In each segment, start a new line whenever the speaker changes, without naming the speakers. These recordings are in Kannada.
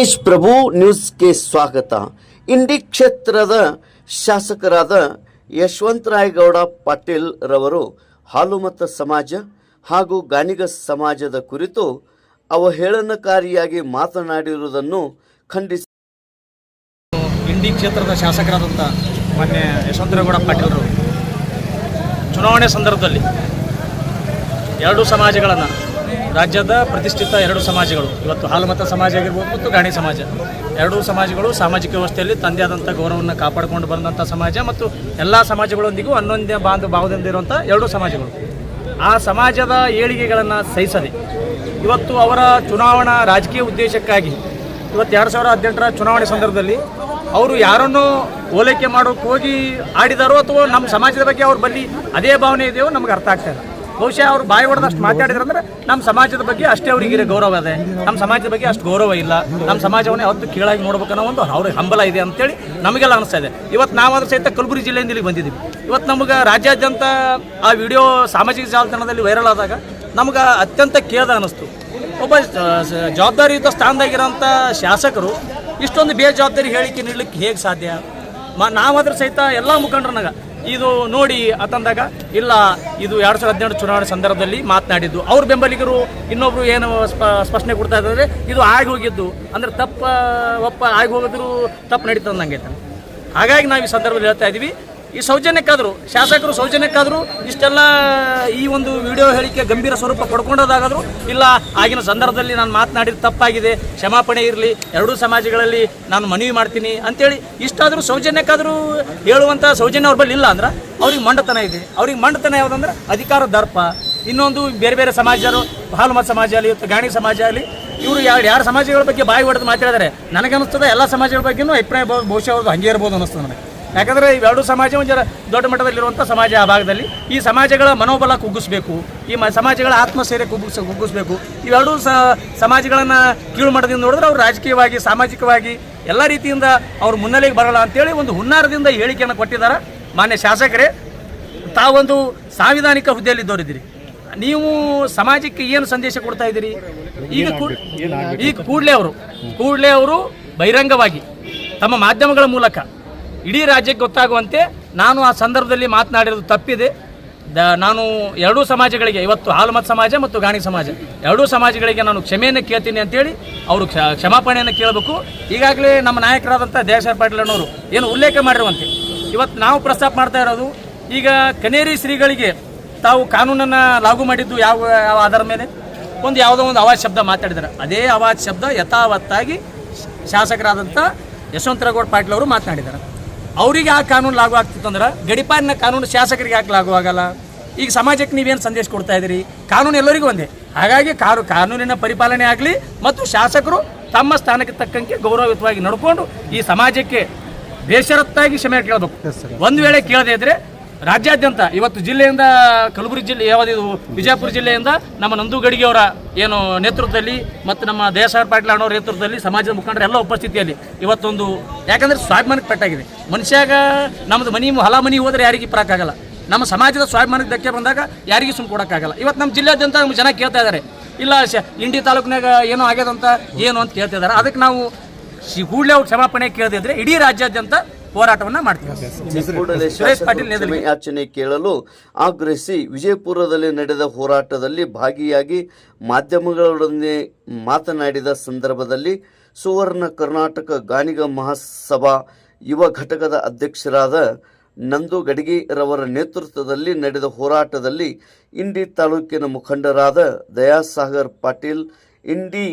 ತೇಜ್ ಪ್ರಭು ನ್ಯೂಸ್ಗೆ ಸ್ವಾಗತ. ಇಂಡಿ ಕ್ಷೇತ್ರದ ಶಾಸಕರಾದ ಯಶವಂತರಾಯಗೌಡ ಪಾಟೀಲ್ ರವರು ಹಾಲುಮತ ಸಮಾಜ ಹಾಗೂ ಗಾನಿಗ ಸಮಾಜದ ಕುರಿತು ಅವಹೇಳನಕಾರಿಯಾಗಿ ಮಾತನಾಡಿರುವುದನ್ನು ಖಂಡಿಸಿ
ಇಂಡಿ ಕ್ಷೇತ್ರದ ಶಾಸಕರಾದಂಥ ಮಾನ್ಯ ಯಶವಂತರಾಯಗೌಡ ಪಾಟೀಲರು ಚುನಾವಣೆ ಸಂದರ್ಭದಲ್ಲಿ ಎರಡು ಸಮಾಜಗಳನ್ನು ರಾಜ್ಯದ ಪ್ರತಿಷ್ಠಿತ ಎರಡು ಸಮಾಜಗಳು, ಇವತ್ತು ಹಾಲುಮತ ಸಮಾಜ ಆಗಿರ್ಬೋದು ಮತ್ತು ಗಾಣಿ ಸಮಾಜ. ಎರಡೂ ಸಮಾಜಗಳು ಸಾಮಾಜಿಕ ವ್ಯವಸ್ಥೆಯಲ್ಲಿ ತಂದೆ ಆದಂಥ ಗೌರವವನ್ನು ಕಾಪಾಡಿಕೊಂಡು ಬಂದಂಥ ಸಮಾಜ ಮತ್ತು ಎಲ್ಲ ಸಮಾಜಗಳೊಂದಿಗೂ ಅನ್ನೊಂದೇ ಬಾಂಧ ಭಾವದಿಂದ ಇರುವಂಥ ಎರಡೂ ಸಮಾಜಗಳು. ಆ ಸಮಾಜದ ಏಳಿಗೆಗಳನ್ನು ಸಹಿಸದೆ, ಇವತ್ತು ಅವರ ಚುನಾವಣಾ ರಾಜಕೀಯ ಉದ್ದೇಶಕ್ಕಾಗಿ, ಇವತ್ತು ಎರಡು ಸಾವಿರದ ಹದಿನೆಂಟರ ಚುನಾವಣೆ ಸಂದರ್ಭದಲ್ಲಿ ಅವರು ಯಾರನ್ನು ಓಲೈಕೆ ಮಾಡೋಕ್ಕೆ ಹೋಗಿ ಆಡಿದಾರೋ ಅಥವಾ ನಮ್ಮ ಸಮಾಜದ ಬಗ್ಗೆ ಅವ್ರು ಬಲ್ಲಿ ಅದೇ ಭಾವನೆ ಇದೆಯೋ ನಮ್ಗೆ ಅರ್ಥ ಆಗ್ತಾ ಇಲ್ಲ. ಬಹುಶಃ ಅವ್ರು ಬಾಯಿ ಹೊಡೆದಷ್ಟು ಮಾತಾಡಿದ್ರೆ ಅಂದ್ರೆ ನಮ್ಮ ಸಮಾಜದ ಬಗ್ಗೆ ಅಷ್ಟೇ ಅವರಿಗೆ ಗೌರವ ಇದೆ ನಮ್ಮ ಸಮಾಜದ ಬಗ್ಗೆ ಅಷ್ಟು ಗೌರವ ಇಲ್ಲ. ನಮ್ಮ ಸಮಾಜವನ್ನೇ ಅವತ್ತು ಕೀಳಾಗಿ ನೋಡ್ಬೇಕನ್ನೋ ಒಂದು ಅವ್ರಿಗೆ ಹಂಬಲ ಇದೆ ಅಂತೇಳಿ ನಮಗೆಲ್ಲ ಅನಿಸ್ತಾ ಇದೆ. ಇವತ್ತು ನಾವಾದ್ರೂ ಸಹಿತ ಕಲಬುರಗಿ ಜಿಲ್ಲೆಯಿಂದ ಇಲ್ಲಿ ಬಂದಿದ್ದೀವಿ. ಇವತ್ತು ನಮಗೆ ರಾಜ್ಯಾದ್ಯಂತ ಆ ವಿಡಿಯೋ ಸಾಮಾಜಿಕ ಜಾಲತಾಣದಲ್ಲಿ ವೈರಲ್ ಆದಾಗ ನಮ್ಗೆ ಅತ್ಯಂತ ಖೇದ ಅನ್ನಿಸ್ತು ಒಬ್ಬ ಜವಾಬ್ದಾರಿಯುತ ಸ್ಥಾನದಾಗಿರೋಂಥ ಶಾಸಕರು ಇಷ್ಟೊಂದು ಬೇಜವಾಬ್ದಾರಿ ಹೇಳಿಕೆ ನೀಡಲಿಕ್ಕೆ ಹೇಗೆ ಸಾಧ್ಯ? ಮ, ನಾವಾದ್ರೂ ಸಹಿತ ಎಲ್ಲ ಮುಖಂಡರನ್ನಾಗ ಇದು ನೋಡಿ ಅತಂದಾಗ, ಇಲ್ಲ, ಇದು ಎರಡು ಸಾವಿರದ ಹದಿನೆಂಟು ಚುನಾವಣೆ ಸಂದರ್ಭದಲ್ಲಿ ಮಾತನಾಡಿದ್ದು. ಅವ್ರ ಬೆಂಬಲಿಗರು ಇನ್ನೊಬ್ರು ಏನು ಸ್ಪ, ಸ್ಪಷ್ಟನೆ ಕೊಡ್ತಾ ಇದ್ದಾರೆ, ಇದು ಆಗಿ ಹೋಗಿದ್ದು. ಅಂದ್ರೆ ತಪ್ಪ, ಒಪ್ಪ ಆಗಿ ಹೋಗಿದ್ರು, ತಪ್ಪು ನಡೀತದೆ ನಂಗೆ ಹಾಗಾಗಿ ನಾವು ಈ ಸಂದರ್ಭದಲ್ಲಿ ಹೇಳ್ತಾ ಇದ್ದೀವಿ ಈ ಸೌಜನ್ಯಕ್ಕಾದರೂ, ಶಾಸಕರು ಸೌಜನ್ಯಕ್ಕಾದರೂ ಇಷ್ಟೆಲ್ಲ ಈ ಒಂದು ವಿಡಿಯೋ ಹೇಳಿಕೆ ಗಂಭೀರ ಸ್ವರೂಪ ಪಡ್ಕೊಂಡೋದಾಗಾದರೂ, ಇಲ್ಲ ಆಗಿನ ಸಂದರ್ಭದಲ್ಲಿ ನಾನು ಮಾತನಾಡಿದ ತಪ್ಪಾಗಿದೆ, ಕ್ಷಮಾಪಣೆ ಇರಲಿ, ಎರಡೂ ಸಮಾಜಗಳಲ್ಲಿ ನಾನು ಮನವಿ ಮಾಡ್ತೀನಿ ಅಂತೇಳಿ ಇಷ್ಟಾದರೂ ಸೌಜನ್ಯಕ್ಕಾದರೂ ಹೇಳುವಂಥ ಸೌಜನ್ಯ ಅವ್ರ ಬಳಿ ಇಲ್ಲ ಅಂದ್ರೆ ಅವ್ರಿಗೆ ಮಂಡತನ ಇದೆ. ಅವ್ರಿಗೆ ಮಂಡತನ ಯಾವುದಂದ್ರೆ ಅಧಿಕಾರ ದರ್ಪ. ಇನ್ನೊಂದು ಬೇರೆ ಬೇರೆ ಸಮಾಜರು ಹಾಲುಮತ ಸಮಾಜ ಆಗಲಿ ಅಥವಾ ಗಾಣಿ ಸಮಾಜ ಆಗಲಿ, ಇವರು ಯಾರು ಯಾರು ಸಮಾಜಗಳ ಬಗ್ಗೆ ಬಾಯಿ ಹೊಡೆದು ಮಾತಾಡಿದರೆ, ನನಗನ್ನಿಸ್ತದೆ ಎಲ್ಲ ಸಮಾಜಗಳ ಬಗ್ಗೆನೂ ಅಭಿಪ್ರಾಯ ಬಹು- ಬಹುಶಃ ಅವ್ರದ್ದು ಹಂಗೆ ಇರ್ಬೋದು ಅನ್ನಿಸ್ತದೆ ನನಗೆ. ಯಾಕಂದರೆ ಇವೆರಡು ಸಮಾಜ ಒಂದು ಜರ ದೊಡ್ಡ ಮಟ್ಟದಲ್ಲಿರುವಂಥ ಸಮಾಜ ಆ ಭಾಗದಲ್ಲಿ. ಈ ಸಮಾಜಗಳ ಮನೋಬಲ ಕುಗ್ಗಿಸಬೇಕು ಈ ಮ ಸಮಾಜಗಳ ಆತ್ಮಸ್ಥೈರ್ಯ ಕುಗ್ಗಿಸ್ ಕುಗ್ಗಿಸ್ಬೇಕು. ಇವೆರಡೂ ಸ ಸಮಾಜಗಳನ್ನು ಕೀಳು ಮಟ್ಟದಿಂದ ನೋಡಿದ್ರೆ ಅವ್ರು ರಾಜಕೀಯವಾಗಿ ಸಾಮಾಜಿಕವಾಗಿ ಎಲ್ಲ ರೀತಿಯಿಂದ ಅವ್ರು ಮುನ್ನೆಲೆಗೆ ಬರಲ್ಲ ಅಂತೇಳಿ ಒಂದು ಹುನ್ನಾರದಿಂದ ಹೇಳಿಕೆಯನ್ನು ಕೊಟ್ಟಿದ್ದಾರೆ. ಮಾನ್ಯ ಶಾಸಕರೇ ತಾವೊಂದು ಸಾಂವಿಧಾನಿಕ ಹುದ್ದೆಯಲ್ಲಿದ್ದವರಿದ್ದೀರಿ ನೀವು ಸಮಾಜಕ್ಕೆ ಏನು ಸಂದೇಶ ಕೊಡ್ತಾ ಇದ್ದೀರಿ? ಈಗ ಈಗ ಕೂಡಲೇ ಅವರು ಕೂಡಲೇ ಅವರು ಬಹಿರಂಗವಾಗಿ ತಮ್ಮ ಮಾಧ್ಯಮಗಳ ಮೂಲಕ ಇಡೀ ರಾಜ್ಯಕ್ಕೆ ಗೊತ್ತಾಗುವಂತೆ ನಾನು ಆ ಸಂದರ್ಭದಲ್ಲಿ ಮಾತನಾಡಿರೋದು ತಪ್ಪಿದೆ. ದ, ನಾನು ಎರಡೂ ಸಮಾಜಗಳಿಗೆ, ಇವತ್ತು ಹಾಲುಮತ್ ಸಮಾಜ ಮತ್ತು ಗಾಣಿ ಸಮಾಜ, ಎರಡೂ ಸಮಾಜಗಳಿಗೆ ನಾನು ಕ್ಷಮೆಯನ್ನು ಕೇಳ್ತೀನಿ ಅಂತೇಳಿ ಅವರು ಕ್ಷ, ಕ್ಷಮಾಪಣೆಯನ್ನು ಕೇಳಬೇಕು. ಈಗಾಗಲೇ ನಮ್ಮ ನಾಯಕರಾದಂಥ ದೇಶರ್ ಪಾಟೀಲ್ ಅನ್ನೋರು ಏನು ಉಲ್ಲೇಖ ಮಾಡಿರುವಂತೆ, ಇವತ್ತು ನಾವು ಪ್ರಸ್ತಾಪ ಮಾಡ್ತಾ ಇರೋದು, ಈಗ ಕನೇರಿ ಶ್ರೀಗಳಿಗೆ ತಾವು ಕಾನೂನನ್ನು ಲಾಗು ಮಾಡಿದ್ದು ಯಾವ ಯಾವ ಆಧಾರದ ಮೇಲೆ? ಒಂದು ಯಾವುದೋ ಒಂದು ಅವಾಜ್ ಶಬ್ದ ಮಾತಾಡಿದ್ದಾರೆ. ಅದೇ ಅವಾಜ್ ಶಬ್ದ ಯಥಾವತ್ತಾಗಿ ಶಾಸಕರಾದಂಥ ಯಶವಂತರಗೌಡ ಪಾಟೀಲ್ ಅವರು ಮಾತನಾಡಿದ್ದಾರೆ. ಅವರಿಗೆ ಆ ಕಾನೂನು ಲಾಗು ಆಗ್ತಿತ್ತು ಅಂದ್ರೆ ಗಡಿಪಾರಿನ ಕಾನೂನು ಶಾಸಕರಿಗೆ ಯಾಕೆ ಲಾಗು ಆಗಲ್ಲ? ಈಗ ಸಮಾಜಕ್ಕೆ ನೀವೇನು ಸಂದೇಶ ಕೊಡ್ತಾ ಇದ್ದೀರಿ? ಕಾನೂನು ಎಲ್ಲರಿಗೂ ಒಂದೇ. ಹಾಗಾಗಿ ಕಾರು ಕಾನೂನಿನ ಪರಿಪಾಲನೆ ಆಗಲಿ ಮತ್ತು ಶಾಸಕರು ತಮ್ಮ ಸ್ಥಾನಕ್ಕೆ ತಕ್ಕಂತೆ ಗೌರವಯುತವಾಗಿ ನಡ್ಕೊಂಡು ಈ ಸಮಾಜಕ್ಕೆ ಬೇಷರತ್ತಾಗಿ ಕ್ಷಮೆ ಕೇಳಬೇಕು. ಒಂದು ವೇಳೆ ಕೇಳದೇ ಇದ್ರೆ ರಾಜ್ಯಾದ್ಯಂತ ಇವತ್ತು ಜಿಲ್ಲೆಯಿಂದ ಕಲಬುರಗಿ ಜಿಲ್ಲೆ ಯಾವುದಿದು ವಿಜಯಪುರ ಜಿಲ್ಲೆಯಿಂದ ನಮ್ಮ ನಂದು ಗಡಿಗೆ ಅವರ ಏನು ನೇತೃತ್ವದಲ್ಲಿ ಮತ್ತು ನಮ್ಮ ದೇಸಾರ್ ಪಾಟೀಲ್ ಅಣ್ಣವ್ರ ನೇತೃತ್ವದಲ್ಲಿ ಸಮಾಜದ ಮುಖಂಡರ ಎಲ್ಲ ಉಪಸ್ಥಿತಿಯಲ್ಲಿ ಇವತ್ತೊಂದು ಯಾಕಂದ್ರೆ ಸ್ವಾಭಿಮಾನಕ್ಕೆ ಪೆಟ್ಟಾಗಿದೆ. ಮನುಷ್ಯಾಗ ನಮ್ಮದು ಮನಿ, ಹೊಲ ಮನಿ ಹೋದ್ರೆ ಯಾರಿಗೆ ಆಗಲ್ಲ ನಮ್ಮ ಸಮಾಜದ ಸ್ವಾಭಿಮಾನಕ್ಕೆ ಧಕ್ಕೆ ಬಂದಾಗ ಯಾರಿಗೂ ಸುಮ್ಮನೆ ಕೊಡೋಕ್ಕಾಗಲ್ಲ. ಇವತ್ತು ನಮ್ಮ ಜಿಲ್ಲೆಯಾದ್ಯಂತ ನಮ್ಮ ಜನ ಕೇಳ್ತಾ ಇದ್ದಾರೆ ಇಲ್ಲ ಇಂಡಿ ತಾಲೂಕಿನಾಗ ಏನೋ ಆಗ್ಯದಂತ, ಏನು ಅಂತ ಕೇಳ್ತಾ ಇದ್ದಾರೆ ಅದಕ್ಕೆ ನಾವು ಕೂಡಲೇ ಅವ್ರು ಕ್ಷಮಾಪಣೆ ಕೇಳದಿದ್ರೆ ಇಡೀ ರಾಜ್ಯಾದ್ಯಂತ ಹೋರಾಟವನ್ನು ಮಾಡ್ತೀವಿ ಸುರೇಶ್ ಪಾಟೀಲ್
ಯಾಚನೆ. ಕೇಳಲು ಆಗ್ರಹಿಸಿ ವಿಜಯಪುರದಲ್ಲಿ ನಡೆದ ಹೋರಾಟದಲ್ಲಿ ಭಾಗಿಯಾಗಿ ಮಾಧ್ಯಮಗಳೊಡನೆ ಮಾತನಾಡಿದ ಸಂದರ್ಭದಲ್ಲಿ ಸುವರ್ಣ ಕರ್ನಾಟಕ ಗಾನಿಗ ಮಹಾಸಭಾ ಯುವ ಘಟಕದ ಅಧ್ಯಕ್ಷರಾದ ನಂದು ಗಡಿಗೆರವರ ನೇತೃತ್ವದಲ್ಲಿ ನಡೆದ ಹೋರಾಟದಲ್ಲಿ ಇಂಡಿ ತಾಲೂಕಿನ ಮುಖಂಡರಾದ ದಯಾಸಾಗರ್ ಪಾಟೀಲ್ ಇಂಡಿ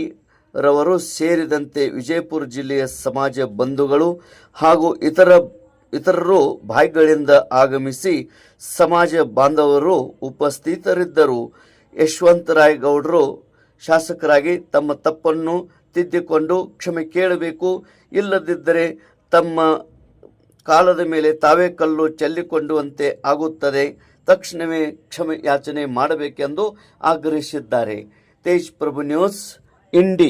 ರವರು ಸೇರಿದಂತೆ ವಿಜಯಪುರ ಜಿಲ್ಲೆಯ ಸಮಾಜ ಬಂಧುಗಳು ಹಾಗೂ ಇತರ ಇತರರು ಬಾಯಿಗಳಿಂದ ಆಗಮಿಸಿ ಸಮಾಜ ಬಾಂಧವರು ಉಪಸ್ಥಿತರಿದ್ದರು. ಯಶವಂತರಾಯ್ ಗೌಡರು ಶಾಸಕರಾಗಿ ತಮ್ಮ ತಪ್ಪನ್ನು ತಿದ್ದಿಕೊಂಡು ಕ್ಷಮೆ ಕೇಳಬೇಕು, ಇಲ್ಲದಿದ್ದರೆ ತಮ್ಮ ಕಾಲದ ಮೇಲೆ ತಾವೇ ಕಲ್ಲು ಚೆಲ್ಲಿಕೊಂಡುವಂತೆ ಆಗುತ್ತದೆ. ತಕ್ಷಣವೇ ಕ್ಷಮೆ ಯಾಚನೆ ಮಾಡಬೇಕೆಂದು ಆಗ್ರಹಿಸಿದ್ದಾರೆ. ತೇಜ್ ಪ್ರಭು ನ್ಯೂಸ್ ಇಂಡಿ